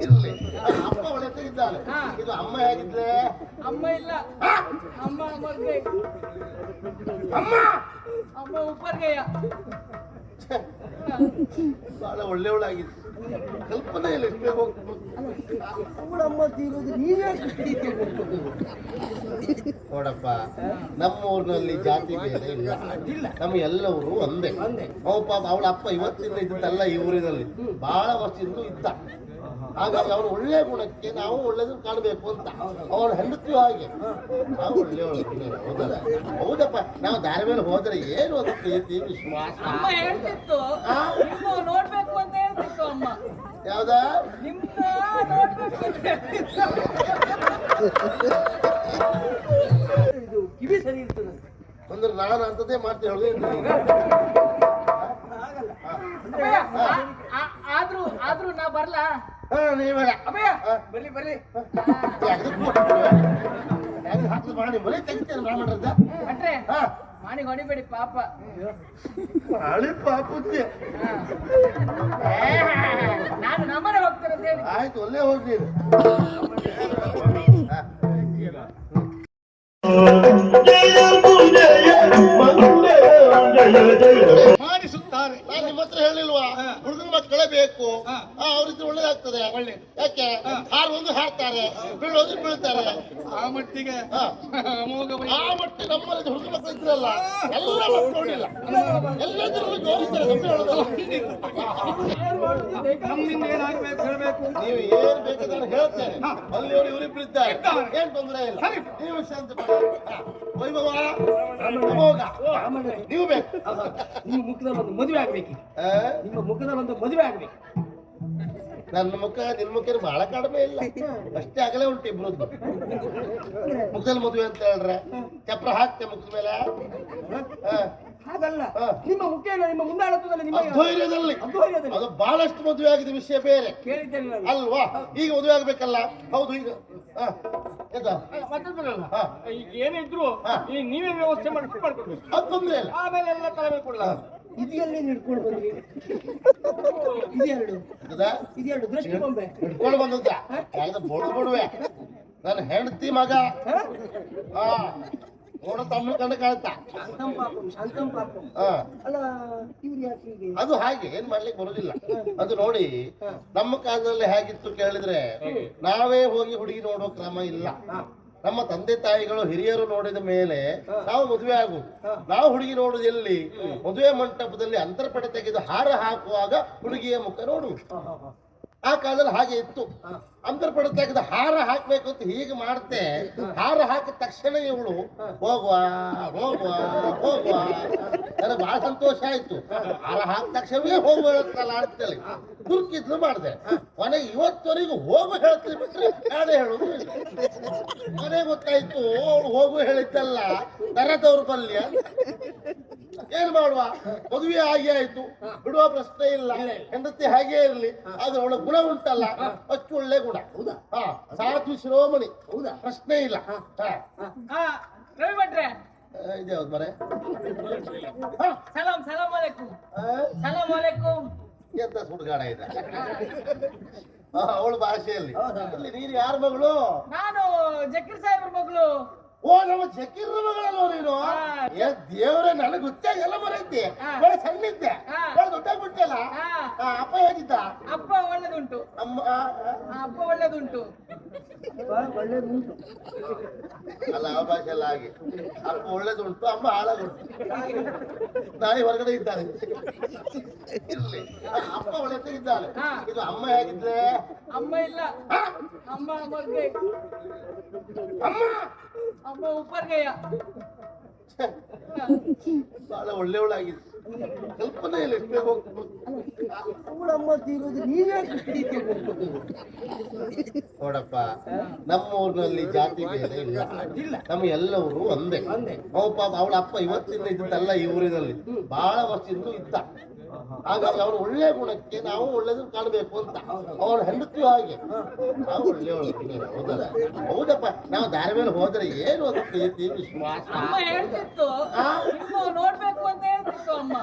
ಇರ್ಲಿ ಅಪ್ಪ ಒಳ್ಳೆ ತೆಗಿದ್ದಾನೆ ಇದು ಅಮ್ಮ ಹೇಗಿದ್ರೆ ಅಮ್ಮ ಇಲ್ಲ ಅಮ್ಮ ಮರ್ಗೆ ಅಮ್ಮ ಅಮ್ಮ ಉಪ್ಪರ್ಗೆಯ ಬಹಳ ಒಳ್ಳೆಯವಳಾಗಿದೆ ಅವಳಮ್ಮ ತೀರೋದು ನೀವೇ ನೋಡಪ್ಪ ನಮ್ಮ ಊರಿನಲ್ಲಿ ಜಾತಿ ಬೇರೆ ಇಲ್ಲ. ನಮ್ಮ ಎಲ್ಲವರು ಒಂದೇ. ಅವ ಪಾಪ ಅವಳ ಅಪ್ಪ ಇವತ್ತಿಂದ ಇದ್ದಲ್ಲ ಈ ಊರಿನಲ್ಲಿ ಬಹಳ ವರ್ಷದಿಂದ ಇದ್ದ. ಹಾಗಾಗಿ ಅವನು ಒಳ್ಳೆಯ ಗುಣಕ್ಕೆ ನಾವು ಒಳ್ಳೇದು ಕಾಣಬೇಕು ಅಂತ. ಅವನ ಹೆಂಡತಿ ಹಾಗೆ. ನಾವು ಒಳ್ಳೆಯವಳು ಹೌದಲ್ಲ? ಹೌದಪ್ಪ. ನಾವು ದಾರಿ ಮೇಲೆ ಹೋದ್ರೆ ಏನು ಅದು ಪ್ರೀತಿ ವಿಶ್ವಾಸ? ಅಮ್ಮ ಹೇಳ್ತಿತ್ತು. ನಿಮ್ಮ ನೋಡ್ಬೇಕು ಅಂತ ಹೇಳ್ತಿತ್ತು ಅಮ್ಮ. ಯಾವ್ದಾ? ಇದು ಕಿವಿ ಸರಿ ಇರ್ತದೆ. ಅಂದ್ರೆ ನಾನು ಅಂತದೇ ಮಾಡ್ತೀನಿ. ಹೇಳುದು ಆಗಲ್ಲ. ಆದ್ರೂ ಆದ್ರೂ ನಾ ಬರ್ಲಾ? ಅಮ್ಮಯ್ಯ ಬರ್ಲಿ ಬರ್ಲಿ. ಹಾಕಿ ಮಾಡಿ ಮನೆ ತೆಗಿತೇನೆ ಬ್ರಾಹ್ಮಣರದ್ದ ಭಟ್ರೆ ಹಾ. ಮಾಣಿಗೆ ಹೊಡಿಬೇಡಿ ಪಾಪ. ಅಳಿ ಪಾಪುತ್ತೆ ನಾನು ನಮ್ಮನೆ ಹೋಗ್ತೇನೆ ಹೇಳಿ. ಆಯ್ತು ಒಳ್ಳೆ ಹೋಗಿ ಹುಡುಗನ ಒಳ್ಳೇದು. ಯಾಕೆ? ಹಾರು ಒಂದು ಹಾರ್ತಾರೆ ಬೀಳೋದು ಬೀಳ್ತಾರೆ. ಆ ಮಟ್ಟಿಗೆ ಆ ಮಟ್ಟಿ ನಮ್ಮಲ್ಲಿ ಹುಡುಗ ಮಕ್ಕಳು ಇದ್ರಲ್ಲ ಎಲ್ಲ ನೋಡಿಲ್ಲ. ಎಲ್ಲದರಲ್ಲೂ ಜೋಡಿಸ್ತಾರೆ ನಮ್ಗೆ ಹೇಳೋದಲ್ಲ ನಮ್ಮಿಂದ ಏನಾಗಬೇಕು ಹೇಳಬೇಕು? ನೀವು ಏನ್ ಬೇಕಾದ್ರೆ ಹೇಳ್ತೇನೆ. ಅಲ್ಲಿಯವರು ಇವರಿಬ್ರು ಇದ್ದಾರೆ. ಏನ್ ತೊಂದರೆ ಇಲ್ಲ. ನೀವು ಶಾಂತ. ವೈಭವ ಅಮೋಘ. ನೀವು ಬೇಕು. ನಿಮ್ಮ ಮುಖದಲ್ಲಿ ಒಂದು ಮದುವೆ ಆಗ್ಬೇಕು. ಆ? ನಿಮ್ಮ ಮುಖದಲ್ಲಿ ಒಂದು ಮದುವೆ ಆಗ್ಬೇಕು. ನನ್ನ ಮುಖ ನಿನ್ ಮುಖ ಬಹಳ ಕಡಿಮೆ ಇಲ್ಲ. ಅಷ್ಟೇ ಆಗಲೇ ಉಂಟು ಇಬ್ರು ಮುಖದಲ್ಲಿ ಮದುವೆ ಅಂತ ಹೇಳ್ರೆ ಚಪ್ರ ಹಾಕ್ತೆ ಮುಖದ ಮೇಲೆ. ಹಾಗಲ್ಲ. ನಿಮ್ಮ ನಿಮ್ಮ ಮುಂದಾಳತ್ವದಲ್ಲಿ ನಿಮ್ಮ. ಅದು ಬಹಳಷ್ಟು ಮದುವೆ ಆಗಿದೆ ವಿಷಯ ಬೇರೆ. ಕೇಳಿದ್ದೇನೆ ಅಲ್ವಾ? ಈಗ ಮದುವೆ ಆಗ್ಬೇಕಲ್ಲ? ಹೌದು ಈಗ. ಏನಿದ್ರು ನೀವೇ ವ್ಯವಸ್ಥೆ ಮಾಡಿ ಮಾಡ್ಕೊಡ್ಬೇಕು ಅದು ತೊಂದ್ರೆ ಇಲ್ಲ. ಆಮೇಲೆ ಎಲ್ಲ ತರಬೇಕು ಇದೆಯಲ್ಲೇ ಹಿಡ್ಕೊಂಡು ಬಂದ್ರಿ ಇದೆರಡು? ಇದೆರಡು ದೃಷ್ಟಿ ಬೊಂಬೆ ಹಿಡ್ಕೊಂಡು ಬಂದದ್ದ. ಯಾವ್ದು ಬೋಡು ಬಿಡುವೆ ನನ್ನ ಹೆಂಡತಿ ಮಗ. ಹಾ? ನೋಡ ತಮ್ಮ ಕಂಡು ಕಾಣ್ತಾ. ಶಾಂತಂ ಪಾಪಂ ಶಾಂತಂ ಪಾಪಂ. ಹಾ. ಅಲ್ಲ ಇವ್ರು ಯಾಕೆ ಹೀಗೆ? ಅದು ಹಾಗೆ ಏನ್ ಮಾಡ್ಲಿಕ್ಕೆ ಬರೋದಿಲ್ಲ. ಅದು ನೋಡಿ ನಮ್ಮ ಕಾಲದಲ್ಲಿ ಹೇಗಿತ್ತು ಕೇಳಿದ್ರೆ ನಾವೇ ಹೋಗಿ ಹುಡುಗಿ ನೋಡೋ ಕ್ರಮ ಇಲ್ಲ. ನಮ್ಮ ತಂದೆ ತಾಯಿಗಳು ಹಿರಿಯರು ನೋಡಿದ ಮೇಲೆ ನಾವು ಮದುವೆ ಆಗುವುದು. ನಾವು ಹುಡುಗಿ ನೋಡುದು ಎಲ್ಲಿ ಮದುವೆ ಮಂಟಪದಲ್ಲಿ ಅಂತರ್ಪಡೆ ತೆಗೆದು ಹಾರ ಹಾಕುವಾಗ ಹುಡುಗಿಯ ಮುಖ ನೋಡುವುದು. ಆ ಕಾಲದಲ್ಲಿ ಹಾಗೆ ಇತ್ತು. ಅಂತರ್ಪಡೆ ತೆಗೆದು ಹಾರ ಹಾಕ್ಬೇಕು ಅಂತ ಹೀಗೆ ಮಾಡ್ತೆ, ಹಾರ ಹಾಕಿದ ತಕ್ಷಣ ಇವಳು, ಹೋಗುವ ಹೋಗುವ ಹೋಗುವ. ನನಗೆ ಬಹಳ ಸಂತೋಷ ಆಯ್ತು. ಹಾರ ಹಾಕಿದ ತಕ್ಷಣವೇ ಹೋಗು ಹೇಳ್ತಲ್ಲ ಅಂತೇಳಿ ಮಾಡಿದೆ. ಕೊನೆಗೆ ಇವತ್ತವರೆಗೂ ಹೋಗು ಹೇಳ್ತೀನಿ ಬಿಟ್ರೆ ಯಾರೇ ಹೇಳುದು ಮನೆ ಗೊತ್ತಾಯ್ತು, ಅವಳು ಹೋಗು ಹೇಳಿದ್ದಲ್ಲ ನರ ದೌರ್ಬಲ್ಯ ಏನ್ ಮಾಡುವ? ಮದುವೆ ಹಾಗೆ ಆಯ್ತು. ಬಿಡುವ ಪ್ರಶ್ನೆ ಇಲ್ಲ. ಹೆಂಡತಿ ಹಾಗೆ ಇರಲಿ. ಆದ್ರೆ ಅವಳ ಗುಣ ಉಂಟಲ್ಲ. ಅಷ್ಟು ಒಳ್ಳೆ ಗುಣ. ಹೌದಾ? ಸಾಧು ಶಿರೋಮಣಿ. ಹೌದಾ? ಪ್ರಶ್ನೆ ಇಲ್ಲ. ಹಾ. ಹಾ. ರವಿ ಭಟ್ರೆ ಇದೆ ಹೌದು ಮರೆ. ಸಲಾಂ ಸಲಾಂ ಅಲೈಕುಂ ಆ, ಸಲಾಂ ಅಲೈಕುಂ ಎಂತ ಸುಡುಗಾಡ ಇದೆ? ಅವಳ ಭಾಷೆಯಲ್ಲಿ. ನೀನು ಯಾರ ಮಗಳು? ನಾನು ಜಕೀರ್ ಸಾಹೇಬ್ರ ಮಗಳು. ಓ ನಮ್ಮ ಜಕೀರ್ ಮಗಳಲ್ವ ನೀನು. ಏ ದೇವ್ರೆ ನನಗೆ ಗೊತ್ತಾಗ ಎಲ್ಲ ಮರೈತಿ ಹಾ. ಬೆಳೆ ಸಣ್ಣಿದ್ದೆ. ಬೆಳೆ ದೊಡ್ಡಾಗ್ಬಿಟ್ಟಲ್ಲ ಅಪ್ಪ ಹೇಗಿದ್ದ ಅಪ್ಪ ಒಳ್ಳೇದುಂಟು ಅಮ್ಮ ಅಪ್ಪ ಒಳ್ಳೇದುಂಟು. ಬಾ, ಒಳ್ಳೇದು ಉಂಟು ಅಲ್ಲ ಆ ಭಾಷೆ ಎಲ್ಲ ಹಾಗೆ ಅಪ್ಪ ಒಳ್ಳೇದುಂಟು ಅಮ್ಮ ಹಾಳಾಗುಂಟು. ನಾಯಿ ಹೊರಗಡೆ ಇದ್ದಾರೆ ಇರ್ಲಿ ಅಪ್ಪ ಒಳ್ಳೆ ಇದ್ದಾನೆ ಹಾ. ಇದು ಅಮ್ಮ ಹೇಗಿದ್ರೆ? ಅಮ್ಮ ಇಲ್ಲ. ಅಮ್ಮ ಅಮ್ಮ! ಅಮ್ಮ ಉಪ್ಪರ್ಗೆಯ. ಒಳ್ಳೆ ಬಹಳ ಒಳ್ಳೆಯವಳಾಗಿದೆ ಕಲ್ಪನೆ ಇಲ್ಲ ಎಷ್ಟು ಬೇಗ ಹೋಗ್ಬೋದು. ಅವಳಮ್ಮ ತೀರೋದು ನೀವೇ ನೋಡಪ್ಪ ನಮ್ಮ ಊರಿನಲ್ಲಿ ಜಾತಿ ಬೇರೆ ಇಲ್ಲ. ನಮ್ಮ ಎಲ್ಲವರು ಒಂದೇ. ಅವ ಪಾಪ ಅವಳ ಅಪ್ಪ ಇವತ್ತಿಂದ ಇದ್ದಲ್ಲ ಈ ಊರಿನಲ್ಲಿ. ಬಹಳ ವರ್ಷದಿಂದ ಇದ್ದ. ಹಾಗಾಗಿ ಅವ್ರ ಒಳ್ಳೆ ಗುಣಕ್ಕೆ ನಾವು ಒಳ್ಳೇದನ್ನ ಕಾಣಬೇಕು ಅಂತ. ಅವ್ರ ಹೆಂಡತಿ ಹಾಗೆ. ನಾವು ಒಳ್ಳೆಯವಳು ಹೌದಲ್ಲ? ಹೌದಪ್ಪ. ನಾವು ದಾರಿ ಮೇಲೆ ಹೋದ್ರೆ ಏನು ಅದು ಪ್ರೀತಿ ವಿಶ್ವಾಸ? ನೋಡ್ಬೇಕು ಅಂತ ಹೇಳ್ತಿತ್ತು ಅಮ್ಮ.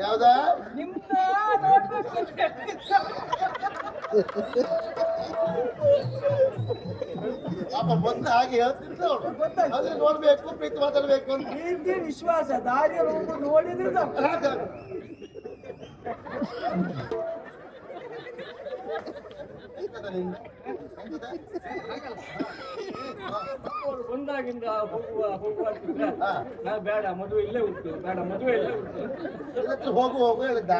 ಯಾವ್ದಾ? ನಿಮ್ನ ನೋಡ್ಬೇಕು ಅಂತ ಹೇಳ್ತಿತ್ತು. ಪಾಪ ಬಂದ ಹಾಗೆ ಹೇಳ್ತಿದ್ರು ಆದ್ರೆ ನೋಡ್ಬೇಕು ಪ್ರೀತಿ ಮಾತಾಡ್ಬೇಕು ಅಂತ. ವಿಶ್ವಾಸ ದಾರಿಯಲ್ಲಿ ನೋಡಿದ್ರೆ ಸಾಕು. ಹಾಗೆ. ಎಂತದ ನಿಂದು? ಎಂತದ? ಅವ್ರು ಬಂದಾಗಿಂದ ಹೋಗುವ ಹೋಗುವ ಅಂತಿದ್ರೆ ನಾ ಬೇಡ ಮದುವೆ ಇಲ್ಲೇ ಉಂಟು. ಬೇಡ ಮದುವೆ ಇಲ್ಲೇ ಉಂಟು. ಹೋಗು ಹೋಗು ಹೇಳಿದ್ದ.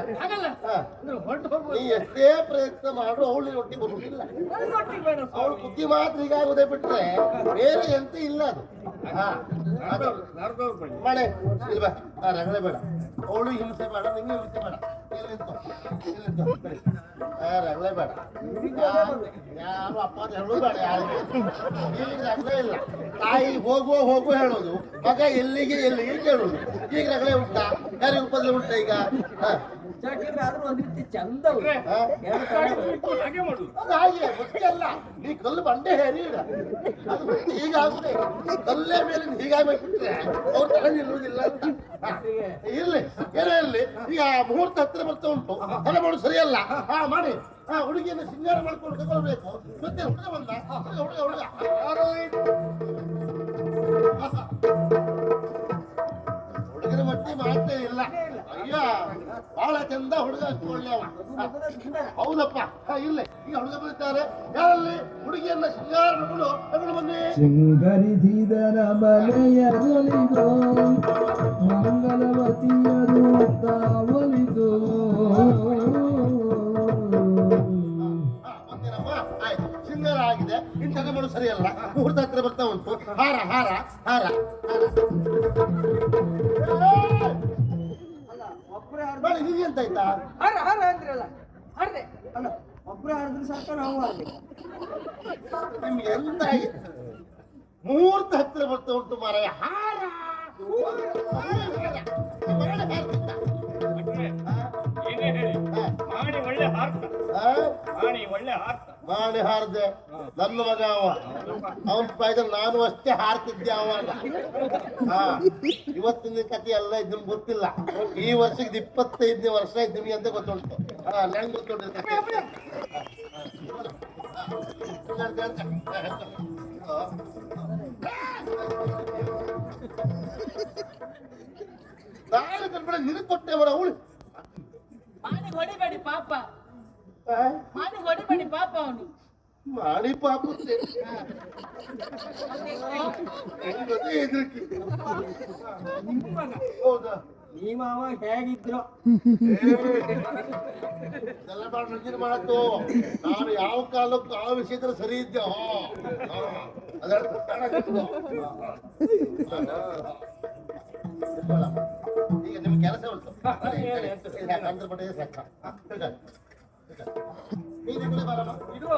ಹೊರಟು ನೀ ಎಷ್ಟೇ ಪ್ರಯತ್ನ ಮಾಡು ಅವಳು ಒಟ್ಟಿಗೆ ಬರುವುದಿಲ್ಲ ಅವಳು ಬುದ್ಧಿ ಮಾತ್ರ ಹೀಗಾಗುದೇ ಬಿಟ್ರೆ ಬೇರೆ ಎಂತ ಇಲ್ಲ ಅದು. ಮಳೆ ಇಲ್ವಾ ರಗಳೆ ಬೇಡ. ಅವಳು ಹಿಂಸೆ ಬೇಡ ನಿಂಗೆ ಹಿಂಸೆ ಬೇಡ. ತಾಯಿ ಹೋಗುವ ಹೋಗುವ ಹೇಳೋದು ಮಗ ಎಲ್ಲಿಗೆ ಎಲ್ಲಿಗೆ ಕೇಳೋದು ಈಗ ರಗಳೆ ಉಂಟಾ ಯಾರಿಗೆ ಉಪದ್ರ ಉಂಟಾ ಈಗ ಯಾಕೆಂದ್ರೆ ಆದ್ರೂ ಒಂದ್ ರೀತಿ ಚಂದ ಹಾಗೆ ಮಾಡುದು. ಅದು ಹಾಗೆ ಅಲ್ಲ ನೀ ಕಲ್ಲು ಬಂಡೆ ಹೇರಿ ಇಡ. ಅದು ಬಿಟ್ಟು ಈಗ ಆಗುತ್ತೆ ಕಲ್ಲೇ ಮೇಲೆ ಹೀಗಾಗ್ಬಿಟ್ರೆ ಅವ್ರು ತಗೊಂಡಿರುವುದಿಲ್ಲ ಅಂತ. ಹಾ, ಇರ್ಲಿ ಏನೋ ಇರ್ಲಿ ಈಗ ಮುಹೂರ್ತ ಹತ್ತಿರ ಬರ್ತಾ ಉಂಟು. ತಲೆ ಮಾಡು ಸರಿಯಲ್ಲ. ಹಾ ಮಾಡಿ. ಹಾ ಹುಡುಗಿಯನ್ನು ಸಿಂಗಾರ ಮಾಡ್ಕೊಂಡು ತಗೊಳ್ಬೇಕು ಮತ್ತೆ ಹುಡುಗ ಬಂದ? ಹುಡುಗ ಹುಡುಗ ಹುಡುಗ. ಯಾರೋ ಇದು? ಆಹ. ಹುಡುಗನ ಮಟ್ಟಿ ಮಾತೇ ಇಲ್ಲ. ಅಯ್ಯ ಬಹಳ ಚಂದ ಹುಡುಗ ಒಳ್ಳೆ ಅವ. ಹೌದಪ್ಪ. ಹಾ, ಇಲ್ಲೇ ಈಗ ಹುಡುಗ ಬರ್ತಾರೆ ಯಾರಲ್ಲಿ? ಹುಡುಗಿಯನ್ನ ಶೃಂಗಾರ ಮಾಡ್ಕೊಂಡು ತಗೊಂಡು ಬನ್ನಿ. ಶೃಂಗರಿಸಿದರ ಬಲೆಯರೊಲಿದು ಮಂಗಲವತಿಯರು ತಾವಲಿದು. ಶೃಂಗಾರ ಆಗಿದೆ. ಇನ್ನು ತಗೊಂಡು ಸರಿಯಲ್ಲ. ಮುಹೂರ್ತ ಹತ್ರ ಬರ್ತಾ ಉಂಟು. ಹಾರ ಹಾರ ಹಾರ ಹಾರ. ನೋಡಿ ಎಂತ ಆಯ್ತಾ? ಹರ ಹರ ಅಂದ್ರಲ್ಲ. ಹರ್ದೆ ಅಲ್ಲ ಒಬ್ರು ಹಾಡಿದ್ರೆ ಸಾಕು ನಾವು ನಿಮ್ಗೆ ಎಂತ ಮೂರ್ತ ಮುಹೂರ್ತ ಹತ್ರ ಬರ್ತಾ ಉಂಟು ಮಾರಾಯ. ಹಾರ! ಮಾಡಿ ಒಳ್ಳೆ ಹಾರ್ತ. ಹಾ? ಮಾಡಿ ಒಳ್ಳೆ ಹಾರ್ತ. ಮಾಡಿ ಹಾರದೆ. ನನ್ನ ಮಗ ಅವ. ಅವನ್ ಪಾಯ್ದ ನಾನು ಅಷ್ಟೇ ಹಾರ್ತಿದ್ದೆ ಅವಾಗ ಹಾ ಇವತ್ತಿನ ಕತೆ ಎಲ್ಲ ಇದು ಗೊತ್ತಿಲ್ಲ. ಈ ವರ್ಷಕ್ಕೆ ಇಪ್ಪತ್ತೈದನೇ ವರ್ಷ ಇದ್ದೀನಿ ನಿಮಗೆ ಅಂತ ಗೊತ್ತುಂಟು. ಹಾ ನಂಗೆ ಗೊತ್ತುಂಟು. ನಾನು ಕಲ್ಪನೆ ನಿನಗೆ ಕೊಟ್ಟೆ ಅವರ ಅವಳು. ಹೊಡಿಬೇಡಿ ಪಾಪ. ಹೊಡಿಬೇಡಿ ಪಾಪ ಅವನು. ಮಾಡಿ ಪಾಪುತ್ತೆ ಹೌದಾ? ನೀ ಮಾವ ಹೇಗಿದ್ರು. ಮಾಡತ್ತು ನಾನು ಯಾವ ಕಾಲಕ್ಕೂ ಆ ವಿಷಯದಲ್ಲಿ ಸರಿ ಇದ್ದೆ. ಈಗ ನಿಮ್ ಕೆಲಸ ಉಂಟು. ಸಾಕ. ಇದು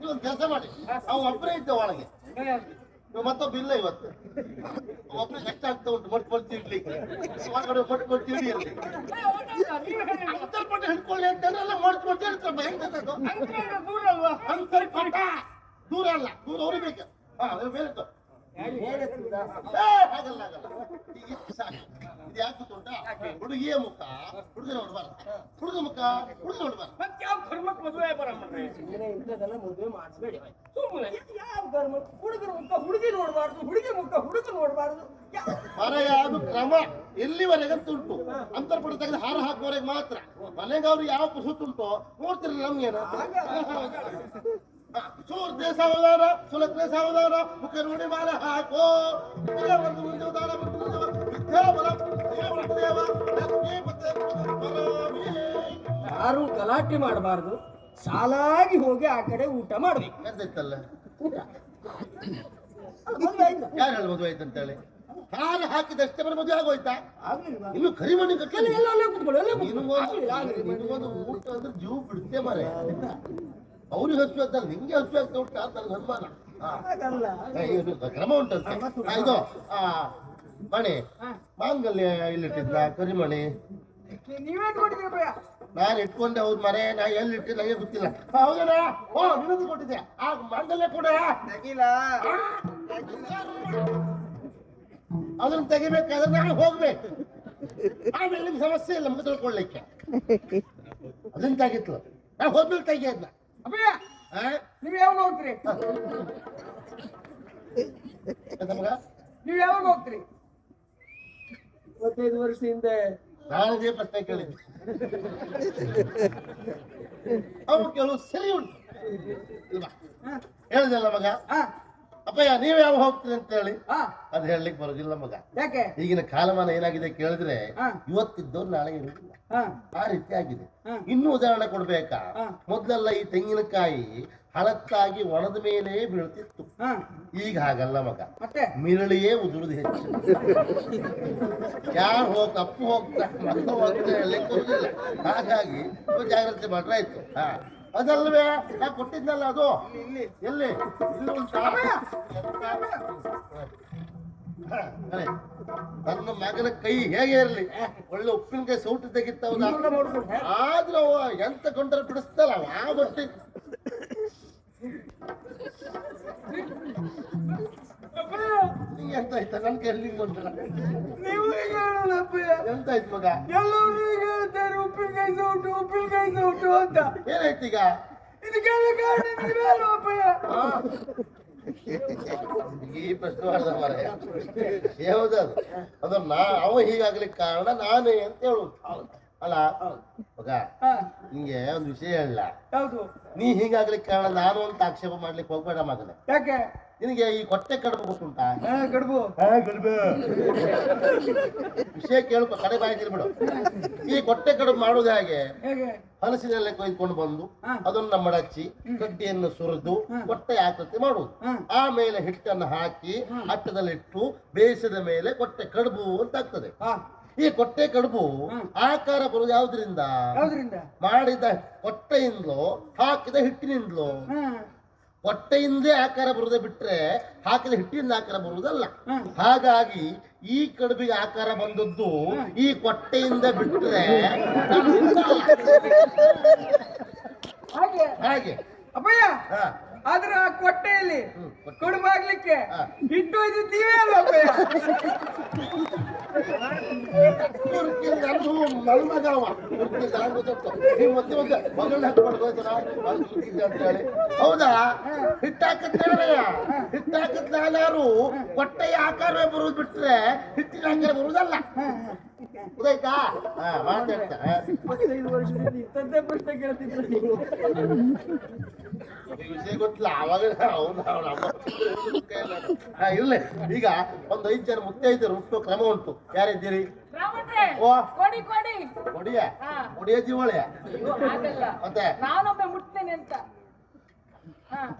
ನೀವೊಂದು ಕೆಲಸ ಮಾಡಿ. ಅವ ಒಬ್ಬರೇ ಇದ್ದೆ ಒಳಗೆ. ನೀವು ಮತ್ತೊಬ್ಬ ಇಲ್ಲ ಇವತ್ತು. ಒಬ್ಬನೇ ಕಷ್ಟ ಆಗ್ತಾ ಉಂಟು ಮಟ್ ಮಟ್ ಇಡ್ಲಿಕ್ಕೆ. ಹೊರಗಡೆ ಮಟ್ ಅಂತರ್ಪಟ್ಟ ಹಿಡ್ಕೊಳ್ಳಿ ಅಂತಂದ್ರೆ ಮಟ್ ಮಟ್ ಹಿಡ್ತಾರೆ ಹೆಂಗದು ದೂರ ಅಲ್ವಾ ಅಂತರ್ಪಟ್ಟ. ದೂರ ಅಲ್ಲ ದೂರ ಹೊರಿಬೇಕು ಹಾ ಅದು ಬೇರೆ ಆಗಲ್ಲ ಆಗಲ್ಲ ಯಾಕೆ ಹುಡುಗಿಯ ಮುಖ ಹುಡುಗನ ನೋಡ್ಬಾರ ಹುಡುಗ ಮುಖ ಹುಡುಗ ನೋಡ್ಬಾರ ಮತ್ತೆ ಯಾವ ಕರ್ಮಕ್ಕೆ ಮದುವೆ ಬರಮ್ಮ? ಸುಮ್ಮನೆ ಇಂಥದೆಲ್ಲ ಮದುವೆ ಮಾಡಿಸ್ಬೇಡಿ. ಸುಮ್ಮನೆ ಯಾವ ಧರ್ಮ? ಹುಡುಗರ ಮುಖ ಹುಡುಗಿ ನೋಡ್ಬಾರ್ದು ಹುಡುಗಿ ಮುಖ ಹುಡುಗ ನೋಡ್ಬಾರ್ದು. ಯಾವ ಕ್ರಮ ಎಲ್ಲಿವರೆಗಂತುಂಟು ಅಂತರ್ಪಡ ತೆಗೆದು ಹಾರ ಹಾಕುವವರೆಗೆ ಮಾತ್ರ. ಮನೆಗೆ ಅವ್ರು ಯಾವ ಪುಸುತ್ತುಂಟು ನೋಡ್ತಿರಲಿಲ್ಲ ನಮ್ಗೇನ ಸೂರ್ಯ ಸಹೋದರ ಸುಲಗ್ನ ಸಹೋದರ ಮುಖ ನೋಡಿ ಮಾಲೆ ಹಾಕೋ. ಒಂದು. ಯಾರು ಗಲಾಟೆ ಮಾಡಬಾರ್ದು. ಸಾಲಾಗಿ ಹೋಗಿ ಆ ಕಡೆ ಊಟ ಮಾಡ್ಬೇಕು. ಊಟ. ಯಾರು ಹೇಳಿ ಮದುವೆ ಆಯ್ತು ಅಂತೇಳಿ? ಹಾರ ಹಾಕಿದಷ್ಟೇ ಬರ ಮದುವೆ ಆಗೋಯ್ತಾ? ಇನ್ನು ಕರಿ ಎಲ್ಲ ಕಟ್ಟಲಿ ಎಲ್ಲ ಅಲ್ಲೇ ಕೂತ್ಕೊಳ್ಳಿ. ಅಲ್ಲೇ. ನಿನಗೊಂದು ಊಟ ಅಂದ್ರೆ ಜೀವ ಬಿಡುತ್ತೆ ಮರೆ ಅವ್ರಿಗೆ ಹಸು ಆಗ್ತಲ್ಲ ನಿಮ್ಗೆ ಹಸು ಆಗ್ತಾ ಉಂಟು ಅಂತ ಹಾಗಲ್ಲ ಏ, ಇದು ಕ್ರಮ ಉಂಟಂತೆ ಇದು ಮಣಿ. ಮಾಂಗಲ್ಯ ಇಲ್ಲಿಟ್ಟಿದ್ಲ ಕರಿಮಣಿ? ನಾನು ಇಟ್ಕೊಂಡೆ ಹೌದು ಮರೆ ನಾ ಎಲ್ಲಿ ಇಟ್ಟಿಲ್ಲ ನನಗೆ ಗೊತ್ತಿಲ್ಲ. ಹೌದಾ ಓ ನಿನಗೂ ಕೊಟ್ಟಿದ್ದೆ. ಆ ಮಾಂಗಲ್ಯ ಕೂಡ. ಅದನ್ನ ತೆಗಿಬೇಕಾದ್ರೆ ನಾನು ಹೋಗ್ಬೇಕು. ಆಮೇಲೆ ನಿಮ್ಗೆ ಸಮಸ್ಯೆ ಇಲ್ಲ ನಮ್ಗೆ ತಿಳ್ಕೊಳ್ಳಿಕ್ಕೆ ಅದನ್ನ ತೆಗಿತ್ಲು ನಾ ಹೋದ್ಮೇಲೆ ತೆಗಿಯದ್ನ. ಅಭಯ ನೀವ್ ಯಾವಾಗ ಹೋಗ್ತೀರಿ? ನಮಗ? ನೀವ್ ಯಾವಾಗ ಹೋಗ್ತೀರಿ? ಇಪ್ಪತ್ತೈದು ವರ್ಷ ಹಿಂದೆ. ನಾನು ಇದೇ ಪ್ರಶ್ನೆ ಕೇಳಿದ್ವಿ ಅವ್ರು ಕೇಳು ಸರಿ ಉಂಟು. ಇಲ್ವಾ? ಹೇಳಿದಲ್ಲ ಮಗ? ಹಾ. ಅಪ್ಪಯ್ಯ ನೀವು ಯಾವ ಹೋಗ್ತೀರಿ ಅಂತ ಹೇಳಿ ಆ ಅದು ಹೇಳಲಿಕ್ಕೆ ಬರೋದಿಲ್ಲ ಮಗ. ಯಾಕೆ? ಈಗಿನ ಕಾಲಮಾನ ಏನಾಗಿದೆ ಕೇಳಿದ್ರೆ. ಇವತ್ತಿದ್ದವ್ರು ನಾಳೆ ಇರುವುದಿಲ್ಲ ಆ ರೀತಿ ಆಗಿದೆ ಇನ್ನೂ ಉದಾಹರಣೆ ಕೊಡ್ಬೇಕಾ. ಮೊದ್ಲೆಲ್ಲ ಈ ತೆಂಗಿನಕಾಯಿ ಹಳತ್ತಾಗಿ ಒಣದ ಮೇಲೆ ಬೀಳ್ತಿತ್ತು. ಈಗ ಹಾಗಲ್ಲ ಮಗ. ಮತ್ತೆ? ಮಿರಳಿಯೇ ಉದುರುದು ಹೆಚ್ಚು. ಯಾರು ಹೋಗ್ ತಪ್ಪು ಹೋಗ್ತಾ ಮತ್ತೆ ಹೋಗ್ತಾ ಹೇಳಲಿಕ್ಕೆ ಬರುದಿಲ್ಲ. ಹಾಗಾಗಿ ಜಾಗ್ರತೆ ಮಾಡ್ರೆ ಆಯ್ತು. ಹಾ. ಅದಲ್ವೇ? ನಾ ಕೊಟ್ಟಿದ್ನಲ್ಲ ಅದು. ಎಲ್ಲಿ? ಇಲ್ಲಿ ಹಾ, ಅದೇ. ನನ್ನ ಮಗನ ಕೈ ಹೇಗೆ ಇರಲಿ? ಒಳ್ಳೆ ಉಪ್ಪಿನಕಾಯಿ ಸೌಟು ತೆಗಿತ್ತ ಆದ್ರೂ ಎಂತ ಕೊಂಡ್ರೆ ಬಿಡಿಸ್ತಲ್ಲ ಆ ಬಟ್ಟಿ. ನಿಂಗೆ ಎಂತ ಆಯ್ತಾ? ನನ್ ಕೈಲಿ ಬಂದ್ರ ನೀವು ಎಂತ ಆಯ್ತು ಮಗ? ಎಲ್ಲರೂ ಈಗ ಹೇಳ್ತಾರೆ ಉಪ್ಪಿನಕಾಯಿ ಸೌಟು ಉಪ್ಪಿನಕಾಯಿ ಸೌಟು ಅಂತ. ಏನಾಯ್ತು ಈಗ? ಇದಕ್ಕೆಲ್ಲ ಕಾರಣ ಅಪ್ಪಯ್ಯ? ಈ ಪ್ರಶ್ನೆ ಮಾಡ್ದ ಯಾವುದದು? ನಾ ಅವ ಹೀಗಾಗ್ಲಿಕ್ಕೆ ಕಾರಣ ನಾನೇ ಅಂತ ಹೇಳುದು. ಅಲ್ಲ ಮಗ ನಿಂಗೆ ಒಂದು ವಿಷಯ ಹೇಳ ನೀ ಹೀಗಾಗ್ಲಿಕ್ಕೆ ಕಾರಣ ನಾನು ಅಂತ ಆಕ್ಷೇಪ ಮಾಡ್ಲಿಕ್ಕೆ ಹೋಗ್ಬೇಡ ಮಗನೇ. ಯಾಕೆ? ನಿನಗೆ ಈ ಕೊಟ್ಟೆ ಕಡುಬು ಗೊತ್ತುಂಟಾ? ಕಡುಬು. ವಿಷಯ ಕೇಳ್ಕೊ ಕಡೆ ಬಾಯಿ ಬಿಡು ಈ ಕೊಟ್ಟೆ ಕಡುಬು ಮಾಡೋದು ಹೇಗೆ? ಹಲಸಿನಲ್ಲೇ ಕೊಯ್ದುಕೊಂಡು ಬಂದು. ಅದನ್ನ ಮಡಚಿ ಕಡ್ಡಿಯನ್ನು ಸುರಿದು ಕೊಟ್ಟೆ ಆಕೃತಿ ಮಾಡುವುದು. ಆಮೇಲೆ ಹಿಟ್ಟನ್ನು ಹಾಕಿ ಹಟ್ಟದಲ್ಲಿಟ್ಟು ಬೇಯಿಸಿದ ಮೇಲೆ ಕೊಟ್ಟೆ ಕಡುಬು ಅಂತ ಆಗ್ತದೆ. ಈ ಕೊಟ್ಟೆ ಕಡುಬು ಆಕಾರ ಬರುವುದು ಯಾವುದರಿಂದ? ಮಾಡಿದ ಕೊಟ್ಟೆಯಿಂದಲೋ ಹಾಕಿದ ಹಿಟ್ಟಿನಿಂದಲೋ. ಹೊಟ್ಟೆಯಿಂದೇ ಆಕಾರ ಬರುವುದೇ ಬಿಟ್ರೆ ಹಾಕಿದ ಹಿಟ್ಟಿಂದ ಆಕಾರ ಬರುವುದಲ್ಲ ಹಾಗಾಗಿ ಈ ಕಡುಬಿಗೆ ಆಕಾರ ಬಂದದ್ದು ಈ ಕೊಟ್ಟೆಯಿಂದ ಬಿಟ್ರೆ ಹಾಗೆ ಹಾಗೆ ಅಪ್ಪಯ್ಯ ಹಾ. ಆದ್ರೆ ಆ ಕೊಟ್ಟೆಯಲ್ಲಿ. ಕಡುಬಾಗ್ಲಿಕ್ಕೆ. ಹಿಟ್ಟು ಇದು ನೀವೇ ಅಲ್ವಾ ಅಪ್ಪಯ್ಯ ಇವ್ರಿಗೆ ನಂದು ಮಲ್ಮಗ ಅವ. ಇವ್ರಿಗೆ ನಾನು ಗೊತ್ತುಂಟು. ನೀವು ಮತ್ತೆ ಮತ್ತೆ ಮಗಳನ್ನ ಹಾಕ್ಕೊಂಡು ಹೋಯ್ತಲ್ಲ, ಅಂತ ಹೇಳಿ. ಹೌದಾ ಹಿಟ್ಟು ಹಾಕತ್ತೇವ್ರಯ್ಯ ಹಿಟ್ಟು ಹಾಕತ್ ಯಾರು ಕೊಟ್ಟೆಯ ಆಕಾರವೇ ಬರುವುದು ಬಿಟ್ರೆ ಹಿಟ್ಟಿನ ಹಂಗೆ ಬರುವುದಲ್ಲ ಉದಯ್ತಾ ಹಾ ಮಾತಾಡ್ತಾ ಇಪ್ಪತ್ತೈದು ವರ್ಷದಿಂದ ಪ್ರಶ್ನೆ ಕೇಳ್ತಿದ್ರು ನೀವು ಈ ವಿಷಯ ಗೊತ್ತಿಲ್ಲ ಅವಾಗ ಅವ್ನು ಅವ್ನ ಅಮ್ಮ ಹಾ ಇರ್ಲಿ. ಈಗ ಒಂದು ಐದು ಜನ ಮುತ್ತೈದರು ಹುಟ್ಟು ಕ್ರಮ ಉಂಟು. ಯಾರಿದ್ದೀರಿ? ಓ. ಒಡಿಯ. ಒಡಿಯ ಜೀವಳಿಯ? ಮತ್ತೆ? ಮುಟ್ತೇನೆ ಅಂತ.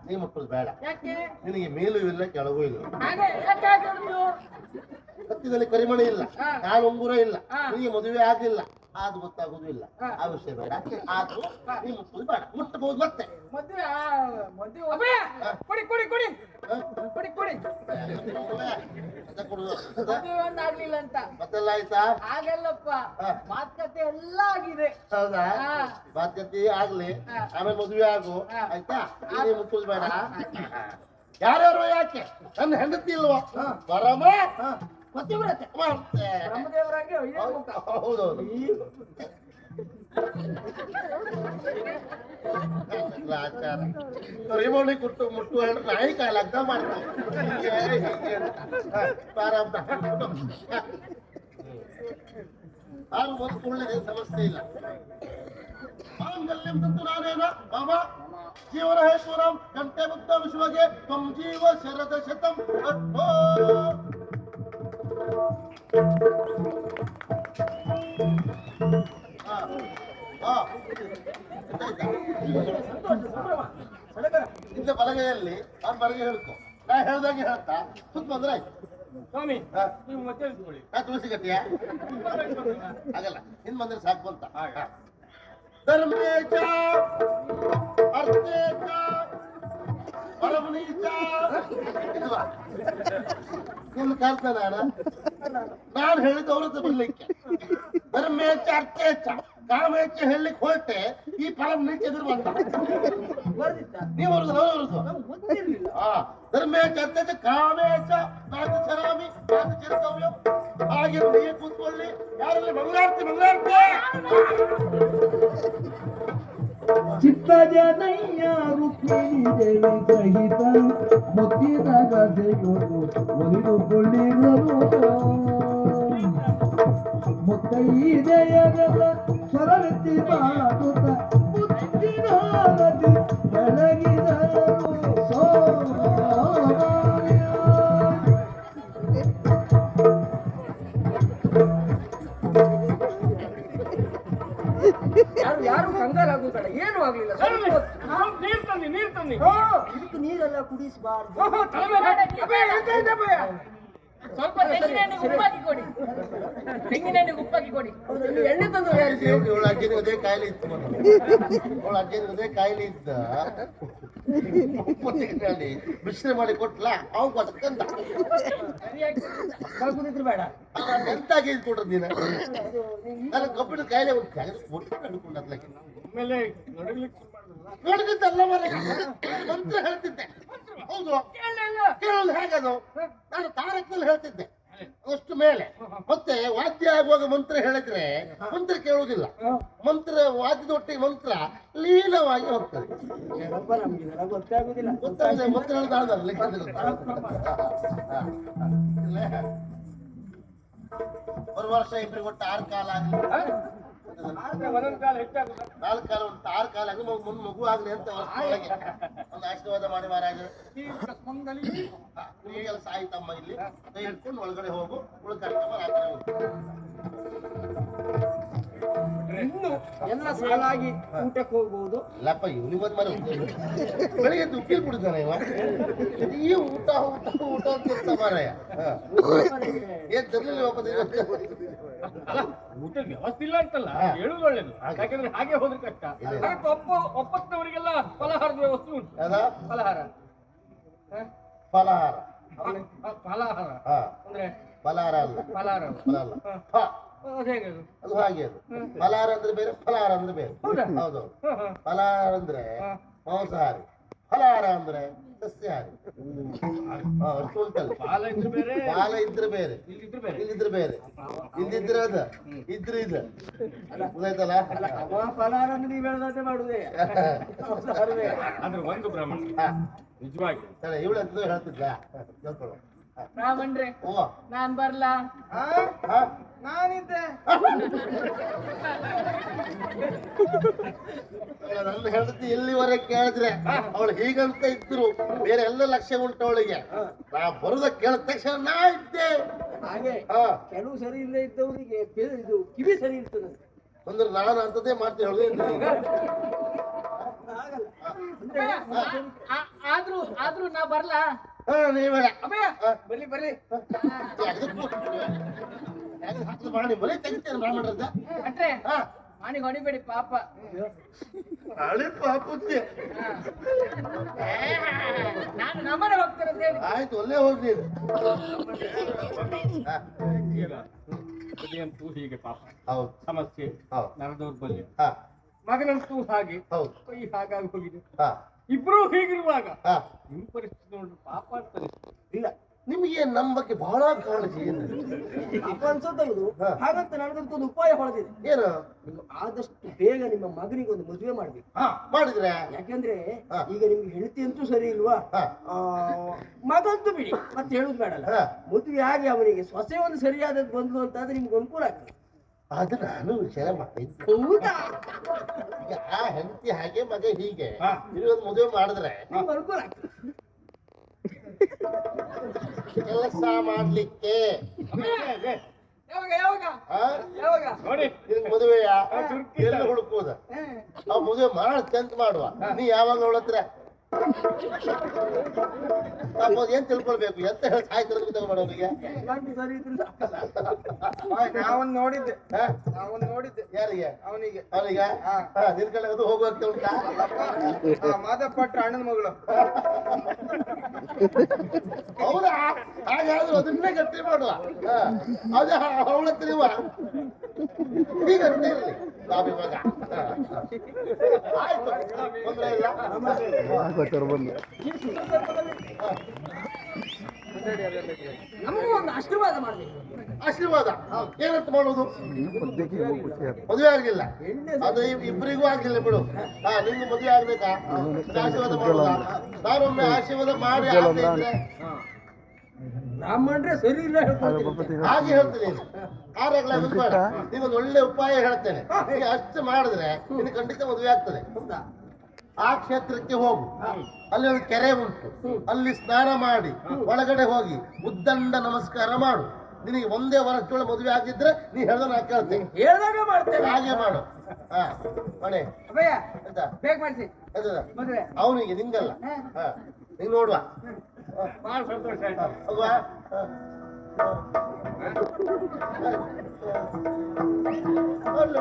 ನೀ ಮುಟ್ಟುದು ಬೇಡ. ಯಾಕೆ? ನಿನಗೆ ಮೇಲೂ ಇಲ್ಲ ಕೆಳಗೂ ಇಲ್ಲ. ಕತ್ತಿನಲ್ಲಿ ಕರಿಮಣಿ ಇಲ್ಲ. ಕಾಲು ಉಂಗುರ ಇಲ್ಲ. ನಿನಗೆ ಮದುವೆ ಆಗಿಲ್ಲ. ಅದು ಗೊತ್ತಾಗುದು ಇಲ್ಲ ಆ ವಿಷಯ ಬೇಡ. ಆದ್ರೂ ನೀವು ಮುಟ್ಟುದು ಬೇಡ. ಮುಟ್ಟಬಹುದು ಮತ್ತೆ. ಮದ್ವೆ ಆ, ಮದ್ವೆ ಅಬ್ಬಯ್ಯ, ಕೊಡಿ ಕೊಡಿ ಕೊಡಿ? ಕೊಡಿ ಕೊಡಿ! ಮತ್ತೆ ಕೊಡುದು. ಮದುವೆ ಒಂದು ಆಗ್ಲಿಲ್ಲ ಅಂತ. ಮತ್ತೆಲ್ಲ ಆಯ್ತಾ? ಆಗಲ್ಲಪ್ಪ ಹಾ. ಮಾತುಕತೆ ಎಲ್ಲ ಆಗಿದೆ. ಹೌದಾ? ಹಾ. ಬಾಧ್ಯತೆ ಆಗ್ಲಿ. ಹಾ. ಆಮೇಲೆ ಮದುವೆ ಆಗು. ಹಾ. ಆಯ್ತಾ? ನೀನೇ ಮುಟ್ಟುದು ಬೇಡ. ಯಾರ್ಯಾರು ಯಾಕೆ? ನನ್ನ ಹೆಂಡತಿ ಇಲ್ವಾ? ಬರಮ ಮತ್ತೆ ಬರತ್ತೆ ಮತ್ತೆ ಬ್ರಹ್ಮದೇವರಾಗಿ ಇದೇ ಮುಖ. ಹೌದೌದು ಆಚಾರ ರಿಮೋಣಿ ಕೊಟ್ಟು ಮುಟ್ಟು ಹೇಳಿದ್ರೆ ನಾಯಿ ಕಾಲಾಗ್ದ ಮಾಡ್ತಾರೆ ಪ್ರಾರಂಭ. ನಾನು ಒಂದು ಕುಳ್ಳಿದೆ ಸಮಸ್ಯೆ ಇಲ್ಲ. ಮಾಂಗಲ್ಯಂ ತಂತು ನಾನೇನ ಮಮ ಜೀವನ ಹೇತುರಂ ಕಂಠೆ ಮುಕ್ತ ವಿಶ್ವಗೆ ತ್ವಂ ಜೀವ ಶರದ ಶತಂ ಅರ್ಥೋ ಇದ್ದ ಬಲಗೈಯಲ್ಲಿ ಆ ಬಲಗೈ ಹೇಳ್ಕೊ. ನಾ ಹೇಳ್ದಂಗೆ ಹೇಳ್ತಾ ಸುತ್ತ ಬಂದ್ರೆ ಆಯ್ತು. ಸ್ವಾಮಿ. ನೀವು ಮತ್ತೆ ಹೇಳ್ಕೊಳ್ಳಿ. ನಾ ತುಳಸಿ ಕಟ್ಟಿಯ? ಆಗಲ್ಲ ಹಿಂದ್ ಬಂದ್ರೆ ಸಾಕು ಅಂತ. ಧರ್ಮೇಶ ಅರ್ಥೇಶ ನಿನ್ನ ಕಲ್ತ ನಾನು ಹೇಳಿದ ಅವ್ರ ಹತ್ರ ಬರ್ಲಿಕ್ಕೆ ಧರ್ಮೇಚ ಅರ್ಥೇಚ ಕಾಮೇಚ ಹೇಳಲಿಕ್ಕೆ ಹೊರಟೆ, ಈ ಪರಮ ನೀಚ ಎದುರು ಬಂದ. ನೀವು ಅವ್ರದ್ದು ಅವ್ರದ್ದು. ಧರ್ಮೇಚ ಅರ್ಥೇಚ ಕಾಮೇಚ ನಾನು ಚರಾಮಿ ನಾನು ಚಿರಕವ್ಯ ಹಾಗೆ ಕೂತ್ಕೊಳ್ಳಿ. ಯಾರಲ್ಲಿ ಮಂಗಳಾರತಿ ಮಂಗಳಾರತಿ? ಚಿತ್ತಜನಯ್ಯ ರುಕ್ಮಿಣಿ ದೇವಿ ಸಹಿತ ಮುತ್ತಿನ ಗದೆಯೊಳು ಒಲಿದುಕೊಳ್ಳಿರಲು ಮುತ್ತೈದೆಯರೆಲ್ಲ ಸ್ವರವೆತ್ತಿ ಮಾಡುತ್ತ ಮುತ್ತಿನ ಬೆಳಗಿದರು. ಕಂಗಾಲಾಗುತ್ತಾಳೆ ಏನು ಆಗ್ಲಿಲ್ಲ ಸ್ವಲ್ಪ ಹೊತ್ತು. ನೀರ್ ತನ್ನಿ ನೀರ್ ತನ್ನಿ ಇದಕ್ಕೆ ನೀರೆಲ್ಲ ಕುಡಿಸಬಾರ್ದು ಓಹೋ, ತಲೆ ಮೇಲೆ ಹಾಕಿ. ಅಬ್ಬೇ, ಎಂತ? ಸ್ವಲ್ಪ ತೆಂಗಿನೆಣ್ಣೆ ಉಪ್ಪಾಕಿ ಕೊಡಿ ತೆಂಗಿನೆಣ್ಣೆ ಉಪ್ಪಾಕಿ ಕೊಡಿ ಎಣ್ಣೆ ತಂದು ಇವಳ ಅಜ್ಜಿನ ಅದೇ ಕಾಯಿಲೆ ಇತ್ತು ಅವಳ ಅಜ್ಜಿನ ಅದೇ ಕಾಯಿಲೆ ಇದ್ದ ಮಿಶ್ರ ಮಾಡಿ ಕೊಟ್ಲ ಅವ್ ಬದುಕಂತ ಕುಡಿದ್ರೆ ಬೇಡ. ಕೊಟ್ರ ನೀನ? ನನ್ನ ಕಬ್ಬಿಣ ಕಾಯಿಲೆ ಒಂದು ಕೊಟ್ಟು ಆಮೇಲೆ ಮರ ಮಂತ್ರ ಹೇಳ್ತಿದ್ದೆ. ಹೌದು. ಕೇಳೋದು ಹೇಗದು? ನಾನು ತಾರಕ್ನಲ್ಲಿ ಹೇಳ್ತಿದ್ದೆ. ಅಷ್ಟು ಮೇಲೆ ಮತ್ತೆ ವಾದ್ಯ ಆಗುವಾಗ ಮಂತ್ರ ಹೇಳಿದ್ರೆ ಮಂತ್ರ ಕೇಳುವುದಿಲ್ಲ ಮಂತ್ರ ವಾದ್ಯದೊಟ್ಟಿಗೆ ಮಂತ್ರ ಲೀನವಾಗಿ ಹೋಗ್ತದೆ ಗೊತ್ತಾಗಿದೆ ಮಂತ್ರ ಒಂದು ವರ್ಷ ಇಬ್ಬರಿಗೆ ಒಟ್ಟು ಆರು ಕಾಲ ಆಗಲಿ ನಾಲ್ಕು ಕಾಲ, ಒಂದು ಆರು ಕಾಲ ಮಗು ಮುಂದೆ ಮಗು ಆಗಲಿ ಅಂತ ಒಂದು ಆಶೀರ್ವಾದ ಮಾಡಿ ಮಹಾರಾಜ. ನಿಮಗೆ ಕೆಲಸ ಆಯ್ತಮ್ಮ ಇಲ್ಲಿ. ಕೈ ಹಿಡ್ಕೊಂಡು ಒಳಗಡೆ ಹೋಗು ಉಳ್ಕೊಂಡು. ಇನ್ನು ಎಲ್ಲ ಸಾಲಾಗಿ ಊಟಕ್ಕೆ ಹೋಗ್ಬೋದು. ಇಲ್ಲಪ್ಪ ಇವನು ಇವತ್ತು ಮರ ಬೆಳಿಗ್ಗೆ ಉಪ್ಪಿಲ್ ಕುಡಿದಾನೆ ಇವ? ಈ ಊಟ ಊಟ ಊಟ ಅಂತ ಮಾರಾಯ. ಏನ್ ತರ್ಲಿಲ್ಲ ಊಟದ ವ್ಯವಸ್ಥೆ ಇಲ್ಲ ಅಂತಲ್ಲ. ಹೇಳುದು ಒಳ್ಳೇದು. ಯಾಕಂದ್ರೆ ಹಾಗೆ ಹೋದ್ರೆ ಕಷ್ಟ. ಅದಕ್ಕೆ ಒಪ್ಪ ಒಪ್ಪತ್ತವರಿಗೆಲ್ಲ ಫಲಹಾರದ ವ್ಯವಸ್ಥೆ ಉಂಟು. ಅದ ಫಲಹಾರ. ಹ? ಫಲಹಾರ. ಫಲಹಾರ. ಅಂದ್ರೆ ಫಲಹಾರ ಅಲ್ಲ. ಫಲಹಾರ ಫಲ ಅಲ್ಲ. ಅದು ಹೇಗೆ ಅದು? ಅದು ಹಾಗೆ ಅದು. ಫಲಹಾರ ಅಂದ್ರೆ ಬೇರೆ ಫಲಹಾರ ಅಂದ್ರೆ ಬೇರೆ. ಹೌದಾ? ಹೌದು ಹ, ಹ. ಫಲಹಾರ ಅಂದ್ರೆ. ಮಾಂಸಾಹಾರಿ. ಫಲಹಾರ ಅಂದ್ರೆ ಸಸ್ಯಾಹಾರಿ. ಹಾ, ಅಷ್ಟು ಉಂಟಲ್ಲ. ಬಾಲ ಇದ್ರೆ ಬೇರೆ ಬಾಲ ಇದ್ರೆ ಬೇರೆ. ಇಲ್ಲಿದ್ರೆ ಬೇರೆ. ಇಲ್ಲಿದ್ರೆ ಬೇರೆ. ಇಲ್ಲಿದ್ರೆ ಅದ. ಇದ್ರೆ ಇದ. ಗೊತ್ತಾಯ್ತಲ್ಲ? ಅವ ಫಲಾರ ನೀವು ಹೇಳ್ದಂತೆ ಮಾಡುದೇ. ಅಂದ್ರೆ ಒಂದು ಬ್ರಾಹ್ಮಣ. ಹಾ, ನಿಜವಾಗಿ. ಸರಿ ಇವಳು ಅಂತ ಹೇಳ್ತಿದ್ದ ಕೇಳ್ಕೊಳ್ಳು. ರಾಮಣ್ರೆ ಓ ನಾನ್ ಬರ್ಲಾ? ಹಾ? ನಾನಿದ್ದೆ. ನನ್ನ ಹೆಂಡತಿ ಇಲ್ಲಿವರೆಗೆ ಕೇಳಿದ್ರೆ ಅವಳು ಹೀಗಂತ ಇದ್ರು. ಬೇರೆ ಎಲ್ಲ ಲಕ್ಷ್ಯ ಉಂಟು ಅವಳಿಗೆ. ನಾ ಬರುದ ಕೇಳಿದ ತಕ್ಷಣ ನಾ ಇದ್ದೆ. ಹಾಗೆ ಹಾ. ಕೆಲವು ಸರಿ ಇಲ್ಲೇ ಇದ್ದವರಿಗೆ ಇದು ಕಿವಿ ಸರಿ ಇರ್ತದೆ. ಅಂದ್ರೆ ನಾನು ಅಂತದೇ ಮಾಡ್ತೀನಿ ಆದ್ರೂ ಆದ್ರೂ ನಾ ಬರ್ಲಾ? ಬರ್ಲಿ ಬರ್ಲಿ. ಮಾಡಿ ಬರೀ ತೆಗಿತೇನೆ ಬ್ರಾಹ್ಮಣರದ್ದ? ಅಟ್ರೆ ಹಾ. ಮನೆಗೆ ಹೊಡಿಬೇಡಿ ಪಾಪ. ಹಳೆ ಪಾಪಕ್ಕೆ ನಾನು ನಮ್ಮನೆ ಹೋಗ್ತೇನೆ ಅಂತ ಹೇಳಿ. ಆಯ್ತು ಒಳ್ಳೆ ಹೋಗ್ಲಿ ಹೀಗೆ ಪಾಪ. ಹೌದು. ಸಮಸ್ಯೆ. ಹೌದು. ನರ ಬಲ್ಲಿ ಹಾ. ಮಗನಂತೂ ಹಾಗೆ. ಹೌದು. ಕೈ ಹಾಗಾಗಿ ಹೋಗಿದೆ. ಹಾ. ಇಬ್ರು ಹೀಗಿರುವಾಗ ನಿಮ್ಮ ನಿಮ್ ಪರಿಸ್ಥಿತಿ ನೋಡಿ ಪಾಪ ಆಗ್ತದೆ ಇಲ್ಲ ನಿಮಗೆ ನಮ್ಮ ಬಗ್ಗೆ ಬಹಳ ಕಾಳಜಿ ಏನು ಹಾಗಂತ. ಹಾಗಂತ ನನಗಂತೊಂದು ಉಪಾಯ ಹೊಳೆದಿದೆ. ಏನು? ನೀವು ಆದಷ್ಟು ಬೇಗ ನಿಮ್ಮ ಮಗನಿಗೆ ಒಂದು ಮದುವೆ ಮಾಡ್ಬೇಕು. ಹಾ ಮಾಡಿದ್ರೆ? ಯಾಕೆಂದ್ರೆ ಈಗ ನಿಮ್ಗೆ ಹೆಂಡತಿ ಅಂತೂ ಸರಿ ಇಲ್ವಾ? ಮಗಂತೂ ಬಿಡಿ ಮತ್ತೆ ಹೇಳುದು ಬೇಡಲ್ಲ. ಮದುವೆ ಆಗಿ ಅವನಿಗೆ ಸೊಸೆ ಒಂದು ಸರಿಯಾದದ್ದು ಬಂದ್ಲು ಅಂತಾದ್ರೆ ನಿಮ್ಗೆ ಅನುಕೂಲ ಆಗ್ತದೆ. ಅದು ನಾನು ವಿಚಾರ ಮಾಡಿದ್ದೆ ಹೌದಾ? ಈಗ ಆ ಹೆಂಡತಿ ಹಾಗೆ ಮಗ ಹೀಗೆ. ಹಾ. ಇರೋದು ಮದುವೆ ಮಾಡಿದ್ರೆ. ನಿಮ್ಗೆ ಅನುಕೂಲ ಆಗ್ತದೆ. ಕೆಲಸ ಮಾಡ್ಲಿಕ್ಕೆ. ಯಾವಾಗ ಯಾವಾಗ? ಆ? ಯಾವಾಗ? ನೋಡಿ. ನಿನ್ ಮದುವೆಯ? ಆ, ಚುರುಕಿ ಎಲ್ಲಿ ಹುಡುಕುವುದ? ಆ ಮದುವೆ ಮಾಡ್ತೆ ಅಂತ ಮಾಡುವ. ನೀ ಯಾವಾಗ ನೋಡತ್ರ ಹತ್ರ? ಏನ್ ತಿಳ್ಕೊಳ್ಬೇಕು? ಎಂತ ಹೇಳಿ ಸಾಯ್ತಾರೆ ಗೊತ್ತಾಗ ಅವರಿಗೆ ಗಂಟು ಸರಿ ಇದ್ರಿಲ್ಲ ನಾವೊಂದು ನೋಡಿದ್ದೆ. ಹಾ? ನಾವೊಂದು ನೋಡಿದ್ದೆ. ಯಾರಿಗೆ? ಅವನಿಗೆ. ಅವನಿಗೆ? ಹಾ. ನಿನ್ ಕಡೆ ಅದು ಹೋಗುವಂತ ಉಂಟಾ? ಮಾದಪ್ಪಟ್ಟ ಅಣ್ಣನ ಮಗಳು. ಹೌದಾ? ಹಾಗಾದ್ರೆ ಅದನ್ನೇ ಗಟ್ಟಿ ಮಾಡುವ. ಅದೇ ಅವಳ ಈಗ ಅಂತ ಇರ್ಲಿ ನಾವಿವಾಗ ಹಾ. ಆಯ್ತು ತೊಂದ್ರೆ ಇಲ್ಲ ನಮಗೂ ಒಂದು ಆಶೀರ್ವಾದ ಮಾಡಿ ಆಶೀರ್ವಾದ ಏನಂತ ಮಾಡೋದು ಮದುವೆ ಆಗಿಲ್ಲ ಅದು ಇಬ್ಬರಿಗೂ ಇಬ್ರಿಗೂ ಆಗಿಲ್ಲ ಬಿಡು ಹಾ ನಿಮ್ಗೆ ಮದುವೆ ಆಗ್ಬೇಕಾ ಆಶೀರ್ವಾದ ಮಾಡೋದಾ ನಾನೊಮ್ಮೆ ಆಶೀರ್ವಾದ ಮಾಡಿ ಬ್ರಾಹ್ಮಣರೇ ಸರಿ ಇಲ್ಲ ಹಾಗೆ ಹೇಳ್ತೀನಿ ನೀವೊಂದು ಒಳ್ಳೆ ಉಪಾಯ ಹೇಳ್ತೇನೆ. ಅಷ್ಟು ಮಾಡಿದ್ರೆ ನಿನಗೆ ಖಂಡಿತ ಮದುವೆ ಆಗ್ತದೆ. ಆ ಕ್ಷೇತ್ರಕ್ಕೆ ಹೋಗು. ಅಲ್ಲಿ ಒಂದು ಕೆರೆ ಉಂಟು. ಅಲ್ಲಿ ಸ್ನಾನ ಮಾಡಿ ಒಳಗಡೆ ಹೋಗಿ ಉದ್ದಂಡ ನಮಸ್ಕಾರ ಮಾಡು. ನಿನಗೆ ಒಂದೇ ವರ್ಷದೊಳಗೆ ಮದುವೆ ಆಗಿದ್ರೆ ನೀ ಹೇಳ್ದ ನಾ ಕೇಳ್ತೇನೆ ಹೇಳ್ದಾಗ ಮಾಡ್ತೇನೆ. ಹಾಗೆ ಮಾಡು. ಹಾ ಮಾಡಿ ಅಭಯ ಬೇಗ ಮಾಡ್ಸಿ. ಮದುವೆ. ಅವನಿಗೆ ನಿಂಗಲ್ಲ. ಹಾ. ನೀನ್ ನೋಡುವ. ಬಹಳ ಸಂತೋಷ ಆಯ್ತು ಹೋಗುವ ಹಾ. ಅಲ್ಲ,